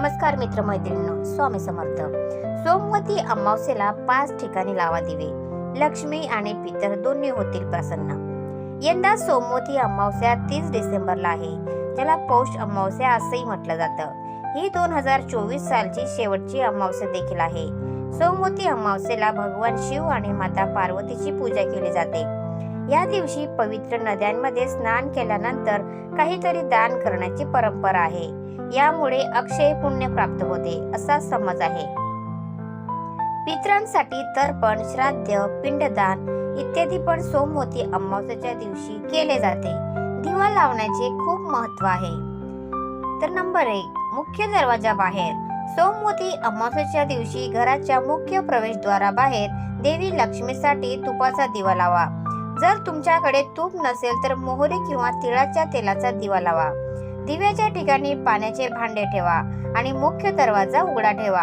नमस्कार मित्र मैत्रिणींनो स्वामी समर्थ. सोमवती अमावस्येला पाच ठिकाणी लावा दिवे. लक्ष्मी आणि पितर दोन्ही होतील प्रसन्न. यंदा सोमवती अमावस्या तीस डिसेंबरला आहे. ज्याला पौष अमावस्या असंही म्हटलं जातं. ही दोन हजार चोवीस सालची शेवटची अमावस्या देखील आहे. सोमवती अमावस्येला भगवान शिव आणि माता पार्वतीची पूजा केली जाते. या दिवशी पवित्र नद्यांमध्ये स्नान केल्यानंतर काहीतरी दान करण्याची परंपरा आहे. यामुळे अक्षय पुण्य प्राप्त होते असा समज आहे. पित्रांसाठी तर्पण श्राद्ध पिंडदान इत्यादी पण सोमवती अमावस्याच्या दिवशी केले जाते. दिवा लावण्याचे खूप महत्त्व आहे. तर नंबर एक मुख्य दरवाजा बाहेर. सोमवती अमावस्याच्या दिवशी घराच्या मुख्य प्रवेशद्वाराबाहेर देवी लक्ष्मीसाठी तुपाचा दिवा लावा. जर तुमच्याकडे तूप नसेल तर मोहरी किंवा तिळाच्या तेलाचा दिवा लावा. दिव्याच्या ठिकाणी पाण्याचे भांडे ठेवा आणि मुख्य दरवाजा उघडा ठेवा.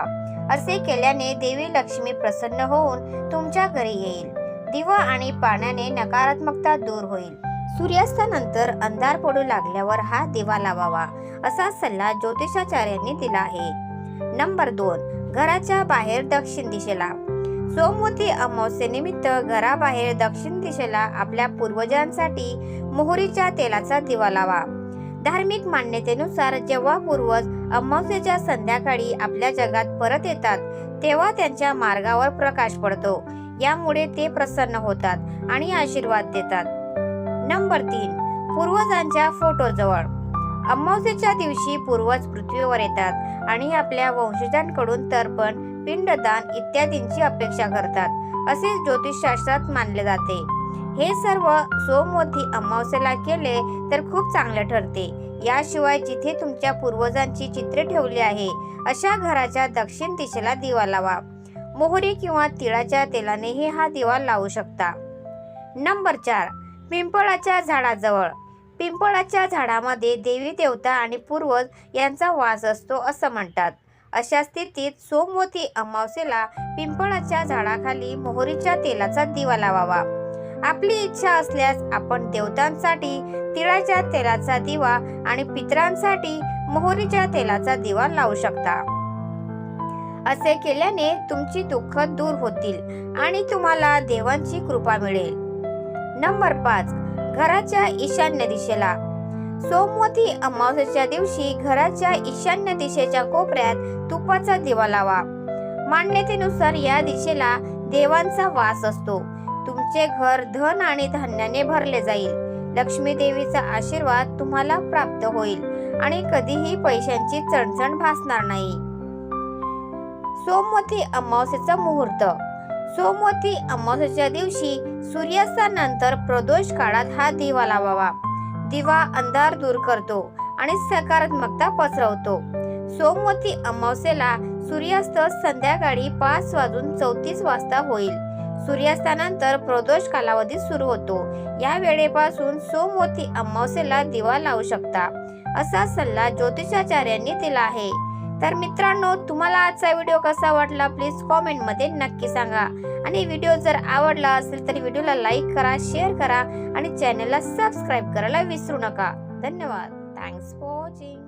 असे केल्याने देवी लक्ष्मी प्रसन्न होऊन तुमच्या घरी येईल. दिवा आणि पाण्याने नकारात्मकता दूर होईल. सूर्यास्तानंतर अंधार पडू लागल्यावर हा दिवा लावावा असा सल्ला ज्योतिषाचार्यांनी दिला आहे. नंबर दोन घराच्या बाहेर दक्षिण दिशेला. सोमवती अमावस्येनिमित्त घराबाहेर दक्षिण दिशेला आपल्या पूर्वजांसाठी मोहरीच्या तेलाचा दिवा लावा. धार्मिक मान्यतेनुसार जेव्हा पूर्वज अमावस्येच्या संध्याकाळी आपल्या जगात परत येतात तेव्हा त्यांच्या मार्गावर प्रकाश पडतो. यामुळे ते प्रसन्न होतात आणि आशीर्वाद देतात. नंबर तीन पूर्वजांच्या फोटोजवळ. अमावस्येच्या दिवशी पूर्वज पृथ्वीवर येतात आणि आपल्या वंशजांकडून तर्पण पिंडदान इत्यादींची अपेक्षा करतात. असे ज्योतिषशास्त्रात मानले जाते. हे सर्व सोमवती अमावस्येला केले तर खूप चांगले ठरते. याशिवाय जिथे तुमच्या पूर्वजांची चित्रे ठेवली आहे अशा घराच्या दक्षिण दिशेला दिवा लावा. मोहरी किंवा तिळाच्या तेलानेही हा दिवा लावू शकता. नंबर चार पिंपळाच्या झाडाजवळ. पिंपळाच्या झाडामध्ये देवी देवता आणि पूर्वज यांचा वास असतो असं म्हणतात. अशा स्थितीत सोमवती अमावस्येला पिंपळाच्या झाडाखाली मोहरीच्या तेलाचा दिवा लावावा. आपली इच्छा असल्यास आपण देवतांसाठी तिळाच्या तेलाचा दिवा आणि पितरांसाठी मोहरीच्या तेलाचा दिवा लावू शकता. असे केल्याने तुमची दुःख दूर होतील आणि तुम्हाला देवांची कृपा मिळेल. नंबर पाच घराच्या ईशान्य दिशेला. सोमवती अमावस्येच्या दिवशी घराच्या ईशान्य दिशेच्या कोपऱ्यात तुपाचा दिवा लावा. मान्यतेनुसार या दिशेला देवांचा वास असतो. तुमचे घर धन आणि धान्याने भरले जाईल. लक्ष्मी देवीचा आशीर्वाद तुम्हाला प्राप्त होईल आणि कधीही पैशांची चणचण भासणार नाही. सोमवती अमावस्येचा मुहूर्त. सोमवती अमावस्येच्या दिवशी सूर्यास्तानंतर प्रदोष काळात हा दिवा लावावा. दिवा अंधार दूर करतो आणि सकारात्मकता पसरवतो. सोमवती अमावस्येला सूर्यास्त संध्याकाळी पाच वाजून चौतीस वाजता होईल. सूर्यास्तानंतर प्रदोष कालावधी सुरू होतो. या वेळेपासून सोमवती अमावस्येला दिवा लावू शकता असा सल्ला ज्योतिषाचार्यांनी दिला आहे. तर मित्रांनो तुम्हाला आजचा व्हिडिओ कसा वाटला? प्लीज कॉमेंटमध्ये नक्की सांगा. आणि व्हिडिओ जर आवडला असेल तर व्हिडिओला लाईक करा शेअर करा आणि चॅनलला सबस्क्राईब करायला विसरू नका. धन्यवाद. Thanks for watching.